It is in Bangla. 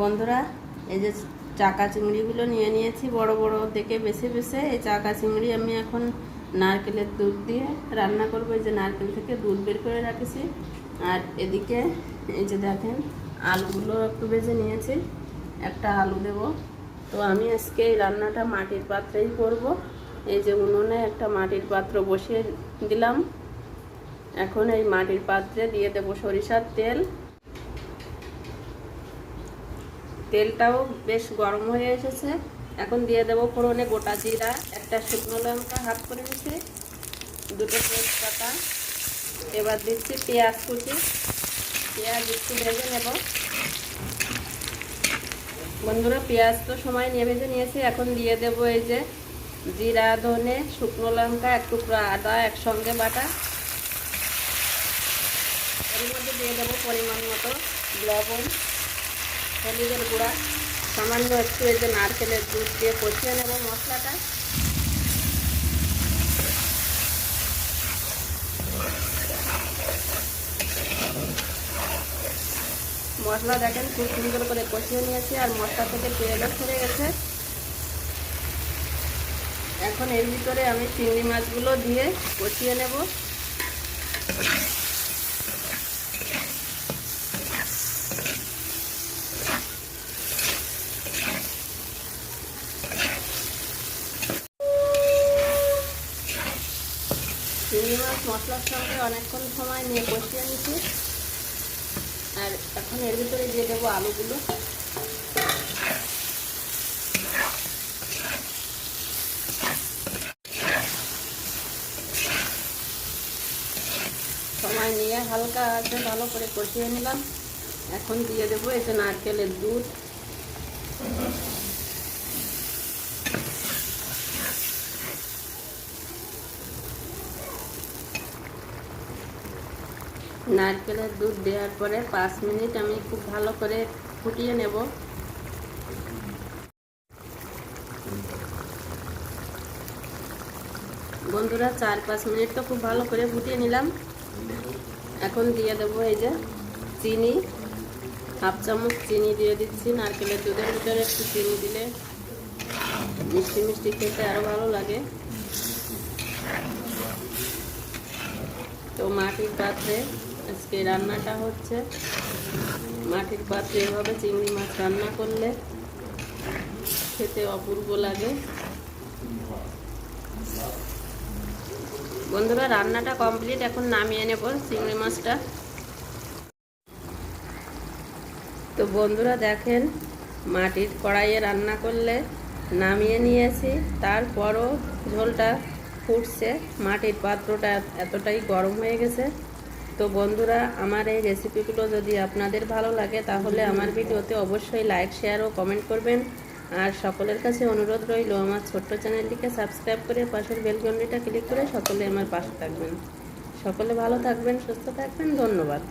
বন্ধুরা, এই যে চাকা চিংড়িগুলো নিয়ে নিয়েছি, বড় বড় দেখে বেছে বেছে। এই চাকা চিংড়ি আমি এখন নারকেলের দুধ দিয়ে রান্না করব। এই যে নারকেল থেকে দুধ বের করে রাখেছি। আর এদিকে এই যে দেখেন, আলুগুলো একটু বেজে নিয়েছি। একটা আলু দেব। তো আমি আজকে এই রান্নাটা মাটির পাত্রেই করব। এই যে উনুনে একটা মাটির পাত্র বসিয়ে দিলাম। এখন এই মাটির পাত্রে দিয়ে দেব সরিষার তেল। তেলটাও বেশ গরম হয়ে এসেছে। এখন দিয়ে দেবো ফোড়নে গোটা জিরা, একটা শুকনো লঙ্কা হাফ করে দিচ্ছি দুটো তেজপাতা। এবার দিচ্ছি পেঁয়াজ কুচি। পেঁয়াজ একটু ভেজে নেব। বন্ধুরা, পেঁয়াজ তো সময় নিয়ে ভেজে নিয়েছি। এখন দিয়ে দেব এই যে জিরা, ধনে, শুকনো লঙ্কা, এক টুকরো আদা, একসঙ্গে বাটা। এর মধ্যে দিয়ে দেবো পরিমাণ মতো লবণ। হলুদের গুঁড়া। সামান্য একটু এই যে নারকেলের দুধ দিয়ে কষিয়ে নেব মশলাটা। মশলা দেখেন খুব সুন্দর করে কষিয়ে নিয়েছি আর মশলা থেকে তেলও ছেড়ে গেছে। এখন এর ভিতরে আমি চিংড়ি মাছগুলো দিয়ে কষিয়ে নেব। চিংড়ি মাছ মশলার সঙ্গে অনেকক্ষণ সময় নিয়ে কষিয়ে নিচ্ছি। আর এখন এর ভিতরে দিয়ে দেবো আলুগুলো। সময় নিয়ে হালকা আছে ভালো করে কষিয়ে নিলাম। এখন দিয়ে দেবো যে নারকেলের দুধ। নারকেলের দুধ দেওয়ার পরে পাঁচ মিনিট আমি খুব ভালো করে ফুটিয়ে নেব। বন্ধুরা, চার পাঁচ মিনিট তো খুব ভালো করে ফুটিয়ে নিলাম। এখন দিয়ে দেবো এই যে চিনি। হাফ চামচ চিনি দিয়ে দিচ্ছি। নারকেলের দুধের ভিতরে একটু চিনি দিলে মিষ্টি মিষ্টি খেতে আরও ভালো লাগে। তো মাটির পাত্রে আজকে রান্নাটা হচ্ছে। মাটির পাত্রে এভাবে চিংড়ি মাছ রান্না করলে। খেতে অপূর্ব লাগে। বন্ধুরা, রান্নাটা কমপ্লিট। এখন নামিয়ে নেব চিংড়ি মাছটা। তো বন্ধুরা, দেখেন, মাটির কড়াইয়ে রান্না করলে নামিয়ে নিয়েছি। তারপরও ঝোলটা ফুটছে। মাটির পাত্রটা এতটাই গরম হয়ে গেছে। তো বন্ধুরা, আমার এই রেসিপিগুলো যদি আপনাদের ভালো লাগে, তাহলে আমার ভিডিওতে অবশ্যই লাইক শেয়ার ও কমেন্ট করবেন। আর সকলের কাছে অনুরোধ রইল, আমার ছোট্ট চ্যানেলটিকে সাবস্ক্রাইব করে পাশের বেলঘন্টিটা ক্লিক করে সকলে আমার পাশে থাকবেন। সকলে ভালো থাকবেন, সুস্থ থাকবেন, ধন্যবাদ।